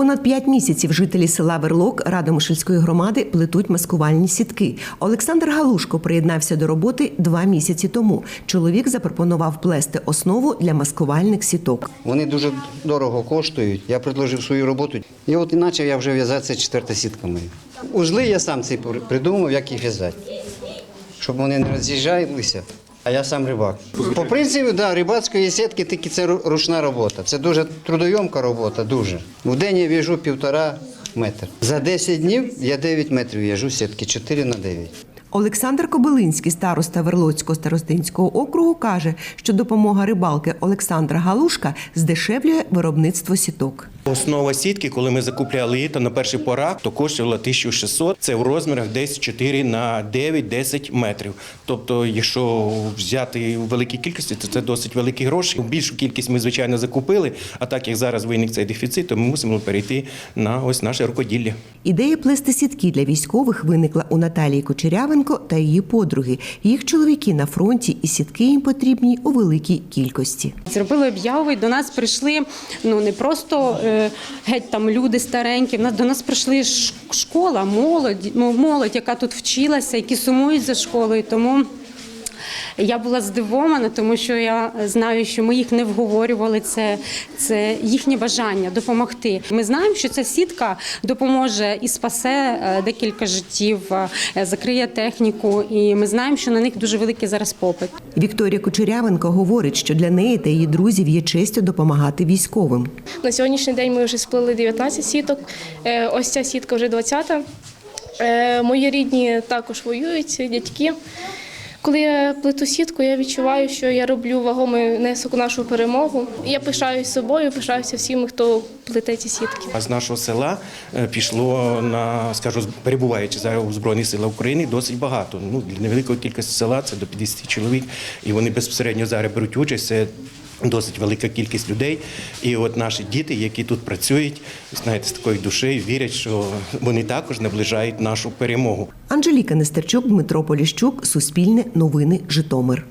Понад п'ять місяців жителі села Верлок Радомишльської громади плетуть маскувальні сітки. Олександр Галушко приєднався до роботи два місяці тому. Чоловік запропонував плести основу для маскувальних сіток. Вони дуже дорого коштують. Я предложив свою роботу. І от і почав я вже в'язатися четверта сітка моя. Узли я сам ці придумав, як їх в'язати. Щоб вони не роз'їжджалися. А я сам рибак. По принципу, да, рибацької сітки тільки це ру- ручна робота. Це дуже трудойомка робота, дуже. В день я в'яжу півтора метр. За 10 днів я 9 метрів в'яжу сітки, 4 на 9. Олександр Кобилинський, староста Верлоцького старостинського округу, каже, що допомога рибалки Олександра Галушка здешевлює виробництво сіток. Основа сітки, коли ми закупляли її, то на перший порах, то коштувала 1600. Це в розмірах десь 4 на 9-10 метрів. Тобто, якщо взяти у великій кількості, то це досить великі гроші. Більшу кількість ми, звичайно, закупили. А так як зараз виник цей дефіцит, то ми мусимо перейти на ось наше рукоділля. Ідея плести сітки для військових виникла у Наталії Кочерявенко та її подруги. Їх чоловіки на фронті, і сітки їм потрібні у великій кількості. Зробили об'яви, до нас прийшли ну не просто е, геть там люди старенькі. До нас прийшли школа, молодь, молодь, яка тут вчилася, які сумують за школою. Тому я була здивована, тому що я знаю, що ми їх не вговорювали. Це, це їхнє бажання допомогти. Ми знаємо, що ця сітка допоможе і спасе е, декілька життів, е, закриє техніку, і ми знаємо, що на них дуже великий зараз попит. Вікторія Кочерявенко говорить, що для неї та її друзів є честю допомагати військовим. На сьогоднішній день ми вже сплели 19 сіток. Е, Ось ця сітка вже 20-та. Е, Мої рідні також воюють, дядьки. Коли я плету сітку, я відчуваю, що я роблю вагомий внесок нашу перемогу. Я пишаюсь собою, пишаюся всіми, хто плете ці сітки. А з нашого села е, пішло на, скажу, перебуваючи зараз у Збройних силах України, досить багато. Ну, для невеликої кількості села це до 50 чоловік, і вони безпосередньо зараз беруть участь. Це досить велика кількість людей. І от наші діти, які тут працюють, знаєте, з такою душею вірять, що вони також наближають нашу перемогу. Анжеліка Нестерчук, Дмитро Поліщук, Суспільне новини, Житомир.